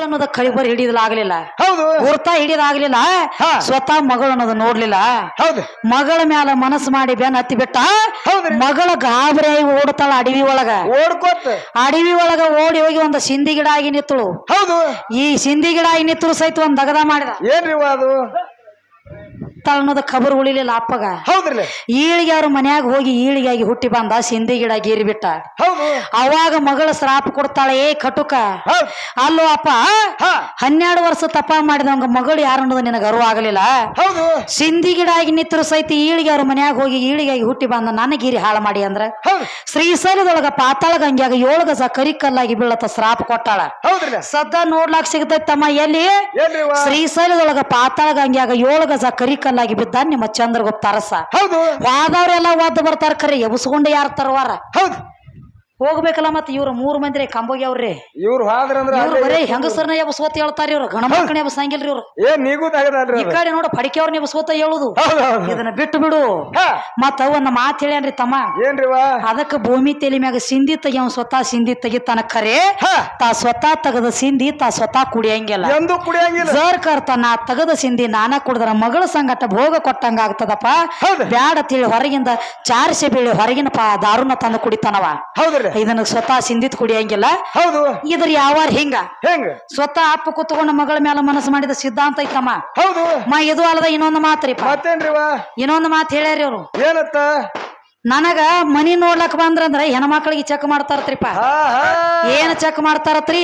ಅನ್ನೋದ ಕಳಿಬರ್ ಹಿಡಿಯಲಾಗ್ಲಿಲ್ಲ. ಹೌದು. ಗುರ್ತ ಹಿಡಿದಾಗ್ಲಿಲ್ಲ. ಸ್ವತಃ ಮಗಳು ಅನ್ನೋದು ನೋಡ್ಲಿಲ್ಲ. ಹೌದು. ಮಗಳ ಮ್ಯಾಲ ಮನಸ್ಸು ಮಾಡಿ ಬೆನ್ ಹತ್ತಿ ಬಿಟ್ಟ. ಮಗಳ ಗಾಬರಿ ಓಡ್ತಾಳ ಅಡವಿ ಒಳಗ. ಓಡ್ಕೋತ. ಅಡವಿ ಒಳಗ ಓಡಿ ಹೋಗಿ ಒಂದು ಸಿಂಧಿ ಗಿಡ ಆಗಿ ನಿತ್ತಳು ಹೌದು. ಈ ಸಿಂಧಿ ಗಿಡ ಆಗಿ ನಿತ್ತಳು ಸಹಿತ ಒಂದ್ ದಗದ ಮಾಡಿದ. ಏನ್ರಿ ಇವ ಅನ್ನೋದ ಖಬರ್ ಉಳಿಲಿಲ್ಲ ಅಪ್ಪಗ. ಹೌದ್ರಿ ಈಳಿಗೆ ಅವ್ರ ಮನ್ಯಾಗ ಹೋಗಿ ಈಳಿಗಾಗಿ ಹುಟ್ಟಿ ಬಂದ ಸಿಂಧಿ ಗಿಡ ಗೀರಿ ಬಿಟ್ಟ. ಹೌದು. ಅವಾಗ ಮಗಳ ಶ್ರಾಪ ಕೊಡ್ತಾಳೆ ಏ ಕಟುಕ. ಹೌದ್. ಅಲ್ಲೋ ಅಪ್ಪ ಹಾ. ಹನ್ನೆರಡು ವರ್ಷ ತಪ್ಪ ಮಾಡಿದವಂಗ ಮಗಳು ಯಾರು ಅನ್ನೋದು ನಿನಗೆ ಅರಿವು ಆಗಲಿಲ್ಲ? ಹೌದು. ಸಿಂದಿ ಗಿಡ ಆಗಿ ನಿತ್ತರು ಸಹಿತ ಈಳಿಗೆ ಅವ್ರ ಮನ್ಯಾಗ ಹೋಗಿ ಈಳಿಗಾಗಿ ಹುಟ್ಟಿ ಬಂದ ನನ್ನ ಗೀರಿ ಹಾಳು ಮಾಡಿ ಅಂದ್ರ? ಹೌದು. ಶ್ರೀಶೈಲದೊಳಗ ಪಾತಾಳ ಗಂಗ್ಯಾಗ ಏಳು ಗಜ ಕರಿಕಲ್ಲಾಗಿ ಬೀಳತ್ತ ಶ್ರಾಪ ಕೊಟ್ಟಾಳ. ಹೌದ್ರಿ ಸದ್ದ ನೋಡ್ಲಾಕ್ ಸಿಗತೈತಮ್ಮ ಎಲ್ಲಿ? ಏನ್ರಿ ಶ್ರೀಶೈಲದೊಳಗ ಪಾತಾಳ ಗಂಗ್ಯಾಗ ಏಳು ಗಜ ಕರಿಕಲ್ಲಾಗಿ ಬಿದ್ದ ನಿಮ್ಮ ಚಂದ್ರಗುಪ್ತ ಅರಸ. ಹೌದು. ವಾದವ್ರೆಲ್ಲ ಒದ್ದು ಬರ್ತಾರ ಖರೆ ಎಬ್ಸ್ಕೊಂಡು ಯಾರು ತರವಾರ? ಹೌದು. ಹೋಗ್ಬೇಕಲ್ಲ ಮತ್ತ ಇವ್ರು ಮೂರು ಮಂದಿ ಕಂಬೋಗ್ಯಾವ್ರಿ ಇವ್ರು ಹಾದ್ರಂದ್ರ ಇವ್ರು ಬರೇ ಹೆಂಗಸರ್ನ ಸ್ವತ್ ಹೇಳ್ತಾರ ಇವ್ರು. ಗಣಮಕ್ಕನ ಸಂಗಿಲ್ರಿ ಇವ್ರು. ಏನ್ ನೀಗುದಾಗದಲ್ರಿ ಈ ಕಡೆ ನೋಡ ಪಡಿಕೆಯವ್ರನ್ನ ಅವ್ರ ಹೇಳುದು. ಹೌದು ಹೌದು ಇದನ್ನ ಬಿಟ್ಟು ಬಿಡು. ಮತ್ತ ಒಂದ್ ಮಾತ್ ಹೇಳ್ಯಾನ್ರಿ ತಮ್ಮ. ಏನ್ರಿ ಅದಕ್ಕೆ ಭೂಮಿ ತೆಲಿ ಮ್ಯಾಗ ಸಿಂಧಿ ತೆಗಿಯವ್ ಸ್ವತಃ ಸಿಂಧಿ ತೆಗಿತಾನ ಖರೆ ತಾ ಸ್ವತಃ ತೆಗದ ಸಿಂಧಿ ತಾ ಸ್ವತಃ ಕುಡಿಯಂಗಿಲ್ಲ. ಎಂದು ಕುಡಿಯಂಗಿಲ್ಲ. ಸರ್ಕಾರ ತನ್ನ ತೆಗದ ಸಿಂಧಿ ನಾನ ಕುಡಿದ್ರ ಮಗಳ ಸಂಗಟ ಭೋಗ ಕೊಟ್ಟಂಗ ಆಗ್ತದಪ್ಪ. ಬ್ಯಾಡ ತಿಳಿ ಹೊರಗಿಂದ ಚಾರ್ಸೆ ಬೀಳಿ ಹೊರಗಿನ ಪಾ ದಾರುನ ತಂದು ಕುಡಿತಾನವ. ಹೌದ್ರಿ. ಇದನ್ನ ಸ್ವತಃ ಸಿಂಧಿತ್ ಕುಡಿಯಂಗಿಲ್ಲ ಹೌದು. ಇದ್ರ ಯಾವಾರ ಹಿಂಗ? ಹೆಂಗ? ಸ್ವತಃ ಅಪ್ಪ ಕುತ್ಕೊಂಡು ಮಗಳ ಮೇಲೆ ಮನಸ್ಸು ಮಾಡಿದ ಸಿದ್ಧಾಂತ ಐತಮ್ಮ. ಹೌದು. ಮಾ ಇದು ಅಲ್ಲದ ಇನ್ನೊಂದು ಮಾತ್ರಿ ಮತ್ತೇನ್ರಿ ಇವ ಇನ್ನೊಂದು ಮಾತು ಹೇಳ್ಯಾರಿ ಅವ್ರು. ಏನತ್ತ? ನನಗ ಮನಿ ನೋಡ್ಲಕ್ ಬಂದ್ರಂದ್ರ ಹೆಣ್ಮಕ್ಳಿಗೆ ಚೆಕ್ ಮಾಡ್ತಾರತ್ರಿಪ್ಪ. ಹಾ ಏನ್ ಚೆಕ್ ಮಾಡ್ತಾರತ್ರಿ?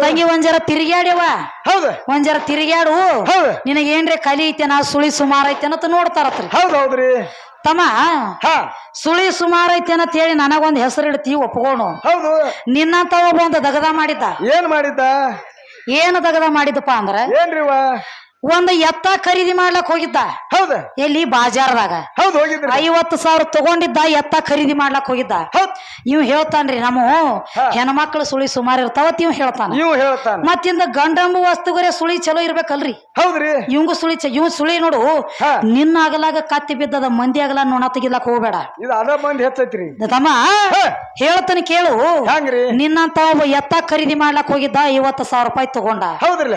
ತಂಗಿ ಒಂಜರ ಜರ ತಿರುಗ್ಯಾಡ್ಯವ. ಹೌದು. ನಿನಗೇನ್ರಿ ಜರ ತಿರುಗ್ಯಾಡು. ಹೌದು. ನಿನಗ ಏನ್ರಿ ಕಲಿ ಐತೇನ ಸುಳಿ ಸುಮಾರು ಐತೆ ಅಂತ ನೋಡ್ತಾರತ್ರಿ. ಹೌದ್ ಹೌದ್ರಿ. ತಮ್ಮ ಹಾ. ಸುಳಿ ಸುಮಾರು ಐತೆ ಅಂತ ಹೇಳಿ ನನಗೊಂದು ಹೆಸರು ಇಡ್ತಿ ಒಪ್ಕೊಂಡು ಹೌದು. ನಿನ್ನಂತ ಒಬ್ಬ ಒಂದು ದಗದ ಮಾಡಿದ್ದ. ಏನ್ ಮಾಡಿದ್ದ? ಏನು ದಗದ ಮಾಡಿದಪ್ಪ ಅಂದ್ರೆ? ಒಂದು ಎತ್ತ ಖರೀದಿ ಮಾಡ್ಲಕ್ ಹೋಗಿದ್ದ. ಹೌದು. ಎಲ್ಲಿ? ಬಾಜಾರದಾಗ. ಹೌದು ಹೋಗಿದ್ರಿ. ಐವತ್ತು ಸಾವಿರ ತಗೊಂಡಿದ್ದ ಎತ್ತ ಖರೀದಿ ಮಾಡ್ಲಕ್ ಹೋಗಿದ್ದ. ಹೌದ್. ಇವ್ ಹೇಳ್ತಾನ್ರಿ ನಮ್ಮ. ಹೆಣ್ಮಕ್ಳು ಸುಳಿ ಸುಮಾರು ಇರ್ತಾವತ್ ಇವ್ ಹೇಳ್ತಾನ. ನೀವು ಹೇಳ್ತಾನ. ಮತ್ತಿಂದ ಗಂಡಂಬು ವಸ್ತುಗರೆ ಸುಳಿ ಚಲೋ ಇರ್ಬೇಕಲ್ರಿ. ಹೌದ್ರಿ. ಇವಂಗು ಸುಳಿ ಚ- ಇವ್ ಸುಳಿ ನೋಡು. ನಿನ್ನ ಆಗಲಾಗ ಕತ್ತಿ ಬಿದ್ದದ ಮಂದಿ ಆಗಲ ನೋಣ ತೆಗಿಲಕ್ ಹೋಗ್ಬೇಡ. ಇದು ಅದ ಮಂದಿ ಹೆಚ್ಚೈತ್ರಿ. ತಮ್ಮ ಹಾ. ಹೇಳ್ತಾನೆ ಕೇಳು. ಹಂಗ್ರಿ ನಿನ್ನಂತ ಒಬ್ಬ ಎತ್ತ ಖರೀದಿ ಮಾಡ್ಲಕ್ ಹೋಗಿದ್ದ ಐವತ್ತು ಸಾವಿರ ರೂಪಾಯಿ ತಗೊಂಡ. ಹೌದ್ರಲ್ಲ.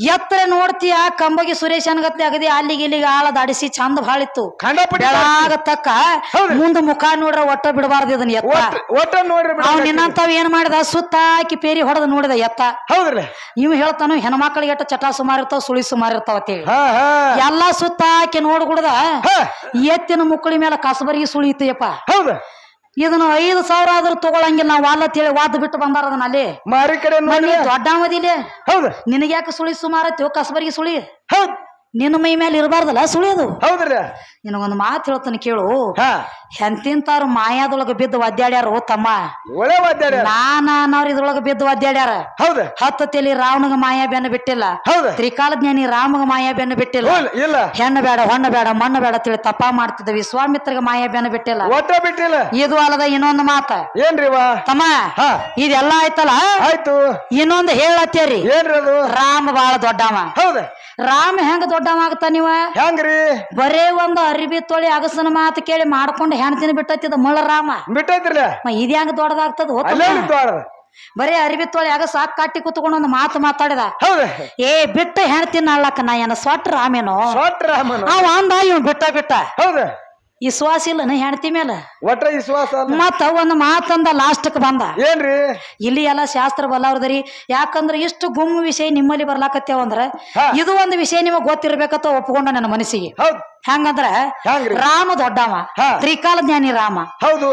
ಎತ್ತರ ನೋಡ್ತೀಯ ಕಂಬಗಿ ಸುರೇಶ್ ಅನ್ಗತ್ತೆ ಅಗದಿ ಅಲ್ಲಿಗೆ ಇಲ್ಲಿಗೆ ಆಳ ದಾಡಿಸಿ ಚಂದ ಖಂಡಪಟ್ಟಿ ಬೆಳಾಗ ತಕ್ಕ ಹೌದ್ರಿ. ಮುಂದ ಮುಖ ನೋಡ್ರ ಒಟ್ಟ ಬಿಡಬಾರ್ದು ಇದನ್ನ ಎತ್ತ. ಒಟ್ಟ ನೋಡ್ರಿ ನಿನ್ನಂತಾವ್ ಏನ್ ಮಾಡಿದ? ಸುತ್ತ ಹಾಕಿ ಪೇರಿ ಹೊಡೆದ ನೋಡಿದ ಎತ್ತ. ಹೌದ್ರಲ್ಲ ಇವ್ ಹೇಳ್ತಾನು ಹೆಣ್ಮಕ್ಳಿಗೆ ಎಟ್ಟ ಚಟ ಸುಮಾರು ಇರ್ತಾವ ಸುಳಿ ಸುಮಾರು ಇರ್ತಾವ ಅಂತೇಳಿ ಎಲ್ಲಾ ಸುತ್ತ ಹಾಕಿ ನೋಡ್ಗುಡ್ದ ಎತ್ತಿನ ಮುಕ್ಕಳಿ ಮೇಲೆ ಕಸಬರಿಗೆ ಸುಳಿತಯಪ್ಪ ಹೌದ. ಇದನ್ನ ಐದು ಸಾವಿರ ಆದ್ರೂ ತಗೊಳಂಗಿಲ್ಲ ನಾವು ವಾಲ ತಿಳಿ ವಾದ ಬಿಟ್ಟು ಬಂದಾರ ಅದನ್ನ ಅಲ್ಲಿ. ಮಾರಿ ಕಡೆ ನೋಡಿ ದೊಡ್ಡ ಅವಧಿಲಿ ಹೌದ. ನಿನಗೆ ಯಾಕೆ ಸುಳಿ ಸುಮಾರ ಕಸಬರಿಗೆ ಸುಳಿ. ಹೌದ್. ನಿನ್ನ ಮೈ ಮೇಲೆ ಇರಬಾರ್ದಲ್ಲ ಸುಳಿಯೋದು. ಹೌದ್ರ. ನಿನಗೊಂದು ಮಾತು ಹೇಳ್ತಾನೆ ಕೇಳು. ಹಾ. ಎಂತಿಂತಾರು ಮಾಯಾದೊಳಗ ಬಿದ್ದು ಒದ್ದಾಡ್ಯಾರು ತಮ್ಮ. ಒಳ್ಳೆ ಇದ್ರೊಳಗ ಬಿದ್ದು ಒದ್ದಾಡ್ಯಾರ ಹೌದು. ಹತ್ತು ತಲೆ ರಾವಣಗ ಮಾಯಾ ಬೆನ್ನ ಬಿಟ್ಟಿಲ್ಲ. ಹೌದು. ತ್ರಿಕಾಲ ಜ್ಞಾನಿ ರಾಮಗ ಮಾಯಾ ಬೆನ್ನ ಬಿಟ್ಟಿಲ್ಲ. ಇಲ್ಲ, ಹೆಣ್ಣು ಬೇಡ ಹೊಣ್ಣು ಬೇಡ ಮಣ್ಣು ಬೇಡ ತಿಳಿ ತಪ್ಪ ಮಾಡ್ತಿದ್ದ ವಿಶ್ವಾಮಿತ್ರಗ ಮಾಯಾ ಬೆನ್ನ ಬಿಟ್ಟಿಲ್ಲ. ಒಟ್ಟ ಬಿಟ್ಟಿಲ್ಲ. ಇದು ಅಲ್ಲದ ಇನ್ನೊಂದು ಮಾತ. ಏನ್ರಿ ತಮ್ಮ ಇದೆಲ್ಲ ಆಯ್ತಲ್ಲ? ಆಯ್ತು. ಇನ್ನೊಂದು ಹೇಳತ್ತೇರಿ. ಏನ್ರಿ ಅದು? ರಾಮ ಬಾಳ ದೊಡ್ಡವ. ಹೌದ. ರಾಮ ಹೆಂಗ ದೊಡ್ಡವ ಆಗ್ತ ನೀವ? ಹೆಂಗ್ರಿ? ಬರೇ ಒಂದು ಅರಿಬಿ ತೊಳಿ ಅಗಸನ ಮಾತು ಕೇಳಿ ಮಾಡ್ಕೊಂಡು ಹೆಣ್ತಿನ ಬಿಟ್ಟತ್ತಿದ ಮಳ್ಳ ರಾಮ. ಬಿಟ್ಟೈತ್ರಲ್ಲ? ಮ ಇದ್ ಹೆಂಗ ದೊಡ್ಡದಾಗ್ತದ ಬರೀ ಅರಿಬಿ ತೊಳಿ ಅಗಸ ಹಾಕ್ ಕಟ್ಟಿ ಕುತ್ಕೊಂಡು ಒಂದು ಮಾತು ಮಾತಾಡಿದ. ಹೌದ. ಏ ಬಿಟ್ಟ ಹೆಣ್ತಿನ ಅಳ್ಳಕ್ಕ ನಾ ಏನ ಸೊಟ್ಟ ರಾಮನು? ಅವ ಅಂದ ಇವ್ ಬಿಟ್ಟ ಬಿಟ್ಟ. ಹೌದ. ವಿಶ್ವಾಸ ಇಲ್ಲ ಹೆಂಡತಿ ಮೇಲೆ ಒಟ್ಟ ವಿಶ್ವಾಸ ಮತ್ತ ಒಂದು ಮಾತಂದ ಲಾಸ್ಟ್ಕ್ ಬಂದ. ಏನ್ರಿ? ಇಲ್ಲಿ ಎಲ್ಲ ಶಾಸ್ತ್ರ ಬಲ್ಲವ್ರದ್ರಿ. ಯಾಕಂದ್ರ ಇಷ್ಟು ಗುಮ್ಮ ವಿಷಯ ನಿಮ್ಮಲ್ಲಿ ಬರ್ಲಾಕತ್ತೇವ ಅಂದ್ರ ಇದು ಒಂದು ವಿಷಯ ನಿಮಗ್ ಗೊತ್ತಿರ್ಬೇಕಂತ ಒಪ್ಕೊಂಡ ನನ್ನ ಮನಸ್ಸಿಗೆ. ಹೆಂಗಂದ್ರ ರಾಮ ದೊಡ್ಡವ ತ್ರಿಕಾಲ ಜ್ಞಾನಿ ರಾಮ. ಹೌದು.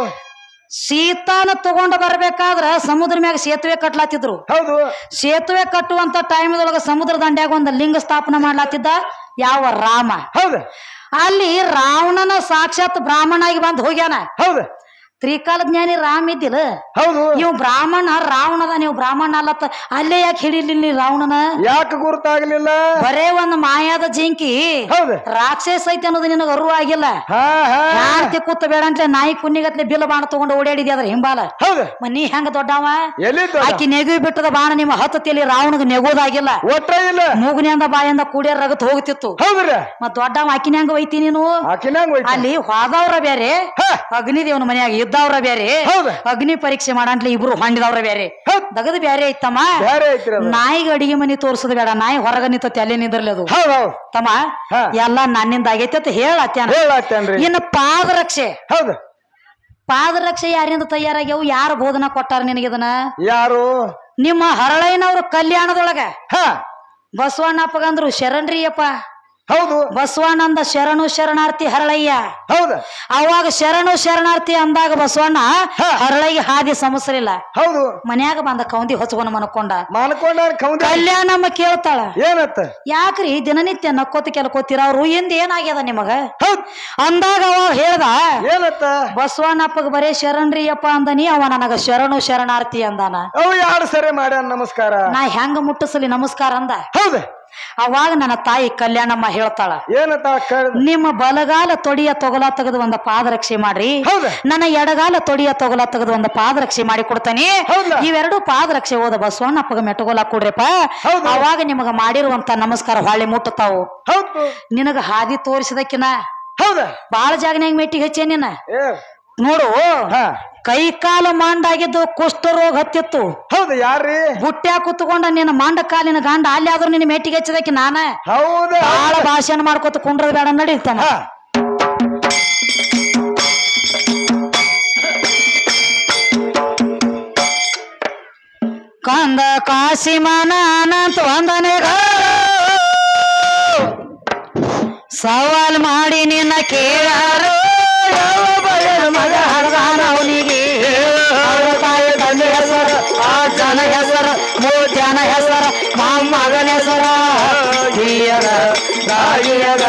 ಸೀತಾನ ತಗೊಂಡ ಬರ್ಬೇಕಾದ್ರ ಸಮುದ್ರ ಮ್ಯಾಗ ಸೇತುವೆ ಕಟ್ಲಾತಿದ್ರು. ಹೌದು. ಸೇತುವೆ ಕಟ್ಟುವಂತ ಟೈಮ್ದೊಳಗ ಸಮುದ್ರ ದಂಡ್ಯಾಗ ಒಂದು ಲಿಂಗ ಸ್ಥಾಪನೆ ಮಾಡ್ಲಾತಿದ್ದ ಯಾವ ರಾಮ. ಹೌದ. ಅಲ್ಲಿ ರಾವಣನ ಸಾಕ್ಷಾತ್ ಬ್ರಾಹ್ಮಣಾಗಿ ಬಂದು ಹೋಗ್ಯಾನ. ಹೌದ. ತ್ರಿಕಾಲ ಜ್ಞಾನಿ ರಾಮ ಇದ್ದಿಲ್ಲ? ಹೌದು. ನೀವು ಬ್ರಾಹ್ಮಣ ರಾವಣದ ನೀವು ಬ್ರಾಹ್ಮಣ ಅಲ್ಲತ್ತ ಅಲ್ಲೇ ಯಾಕೆ ಹಿಡಿಲಿಲ್ಲ ನೀ ರಾವಣನ? ಯಾಕೆ ಗುರುತಾಗ್ಲಿಲ್ಲ? ಬರೇ ಒಂದ್ ಮಾಯಾದ ಜಿಂಕಿ. ಹೌದು. ರಾಕ್ಷಸ ಐತಿ ಅನ್ನೋದು ನಿನಗ ಅರಿವು ಆಗಿಲ್ಲ? ಯಾರ್ತಿ ಕೂತ ಬೇಡ ಅಂತ ನಾಯಿ ಕುನ್ನಿಗತ್ಲೆ ಬಿಲ್ ಬಾಣ ತಗೊಂಡು ಓಡಾಡಿದ್ಯ ಅದ್ರ ಹಿಂಬಾಲ? ಹೌದು. ಮ ನೀ ಹೆಂಗ ದೊಡ್ಡವ? ಆಕಿ ನೆಗು ಬಿಟ್ಟದ ಬಾಣ ನಿಮ್ಮ ಹತ್ತತಿಯಲ್ಲಿ ರಾವಣಗ ನೆಗೋದಾಗಿಲ್ಲ ಒಟ್ಟ ಇಲ್ಲ. ಮೂಗನಿಂದ ಬಾಯಿಂದ ಕೂಡ್ಯಾರ ರಗತ್ ಹೋಗ್ತಿತ್ತು. ಹೌದ್ರಿ. ಮತ್ ದೊಡ್ಡವ ಆಕಿನ ಹೆಂಗ ಹೋಯ್ತಿ ನೀನು ಹೋಯ್ತು ಅಲ್ಲಿ ಹೋದವ್ರ ಬೇರೆ ಅಗ್ನಿ ಅಗ್ನಿದೇವನ ಮನ್ಯಾಗ ಬಿದ್ದವ್ರ ಬ್ಯಾರೆ. ಹೌದ. ಅಗ್ನಿ ಪರೀಕ್ಷೆ ಮಾಡಂಟ್ಲಿ ಇಬ್ರು ಹೊಂಡಿದವ್ರ ಬ್ಯಾರೆ. ಹೌದ್. ದಗದ್ ಬ್ಯಾರೆ ಐತಮ್ಮ. ಬ್ಯಾರೆ ಐತ್ರಿ ಅದು. ನಾಯಿಗೆ ಅಡಿಗೆ ಮನಿ ತೋರ್ಸೋದ್ ಬೇಡ. ನಾಯಿ ಹೊರಗ ನಿಂತತಿ ತಲೆ ನಿಂದಿರ್ಲಿ ಅದು. ಹೌದ್ ಹೌದ್. ತಮ್ಮ ಎಲ್ಲ ಎಲ್ಲಾ ನನ್ನಿಂದ ಆಗೈತಿ ಅಂತ ಹೇಳತ್ತೇನ ಹೇಳತ್ತೇನ್ರಿ ಇನ್ನು ಪಾದರಕ್ಷೆ. ಪಾದ ಪಾದರಕ್ಷೆ ಯಾರಿಂದ ತಯಾರಾಗ್ಯಾವು? ಯಾರು ಬೋಧನ ಕೊಟ್ಟಾರ ನಿನಗಿದನ ಯಾರು? ನಿಮ್ಮ ಹರಳಯ್ಯನವ್ರ ಕಲ್ಯಾಣದೊಳಗ. ಹ. ಬಸವಣ್ಣಪ್ಪಗಂದ್ರು ಶರಣ್ರಿಯಪ್ಪ. ಹೌದು. ಬಸವಣ್ಣಂದ ಶರಣು ಶರಣಾರ್ಥಿ ಹರಳಯ್ಯ. ಹೌದು. ಅವಾಗ ಶರಣು ಶರಣಾರ್ಥಿ ಅಂದಾಗ ಬಸವಣ್ಣ. ಹರಳಯ್ಯ ಹಾದಿ ಸಮಸ್ರಿಲ್ಲ. ಹೌದು. ಮನ್ಯಾಗ ಬಂದ ಕೌಂದಿ ಹೊಚ್ಕೊಂಡ್ ಮನಕೊಂಡ. ಮಲ್ಕೊಂಡ ಕೌಂದಿ. ಕಲ್ಯಾಣಮ್ಮ ಕೇಳ್ತಾಳ. ಏನತ್ತ? ಯಾಕ್ರಿ ದಿನನಿತ್ಯ ನಕ್ಕೋತ ಕೆಲ್ಕೋತೀರ? ಅವ್ರು ಎಂದ ಏನಾಗ್ಯದ ನಿಮಗ? ಹೌದ್. ಅಂದಾಗ ಅವ ಹೇಳ್ದ ಏನತ್ತ? ಬಸವಣ್ಣಪ್ಪಗ ಬರೇ ಶರಣ್ರಿಯಪ್ಪ ಅಂದನಿ ಅವ ನನಗ ಶರಣು ಶರಣಾರ್ಥಿ ಅಂದಾನ. ಅವು ಎರಡು ಸರಿ ಮಾಡ್ಯಾನ ನಮಸ್ಕಾರ? ನಾ ಹೆಂಗ ಮುಟ್ಟಸಲಿ ನಮಸ್ಕಾರ ಅಂದ. ಹೌದ. ಅವಾಗ ನನ್ನ ತಾಯಿ ಕಲ್ಯಾಣಮ್ಮ ಹೇಳ್ತಾಳ ನಿಮ್ಮ ಬಲಗಾಲ ತೊಡಿಯ ತೊಗಲ ತೆಗೆದು ಒಂದು ಪಾದರಕ್ಷೆ ಮಾಡ್ರಿ. ನನ್ನ ಎಡಗಾಲ ತೊಡಿಯ ತೊಗಲ ತೆಗೆದು ಒಂದು ಪಾದರಕ್ಷೆ ಮಾಡಿ ಕೊಡ್ತಾನೆ? ಇವೆರಡು ಪಾದರಕ್ಷೆ ಹೋದ ಬಸವಣ್ಣಪ್ಪಗ ಮೆಟಗೋಲ ಕೊಡ್ರಿಪ್ಪ. ಅವಾಗ ನಿಮಗ ಮಾಡಿರುವಂತ ನಮಸ್ಕಾರ ಹೊಳ್ಳಿ ಮುಟ್ಟತಾವು ನಿನಗ ಹಾದಿ ತೋರಿಸಿದಕ್ಕಿನ ಹೌದ. ಬಾಳ ಜಾಗನ್ಯಾಗ ಮೆಟ್ಟಿಗೆ ಹಚ್ಚೇನ ನೋಡು. ಕೈ ಕಾಲು ಮಂಡಾಗಿದ್ದು ಕುಷ್ಠರೋಗ ಹತ್ತಿತ್ತು. ಹೌದು ಯಾರ್ರಿ? ಬುಟ್ಟ್ಯಾ ಕುತ್ಕೊಂಡ ನಿನ್ನ ಮಾಂಡ ಕಾಲಿನ ಗಂಡ ಅಲ್ಲಿ ಆದ್ರೂ ನಿನ್ನ ಮೆಟ್ಟಿಗೆ ಹಚ್ಚದಕ್ಕೆ ನಾನ? ಹೌದು. ಬಾಳ ಭಾಷಣ ಮಾಡ್ಕೊತ ಕುಂಡ್ರದ ಬೇಡ ನಡೀತಾನ ಹಾ. ಕಂದ ಕಾಶಿ ಅನಂತ ವಂದನೆ ಸವಾಲ್ ಮಾಡಿ ನಿನ್ನ ಕೇಳಾರು ಯಾವ ಬಗೆಯ ಮಗ? ಮೂರ್ ಜನ ಮಗನ ಹೆಸರ ಹಿರಿಯರ ರಾಗಿಯರ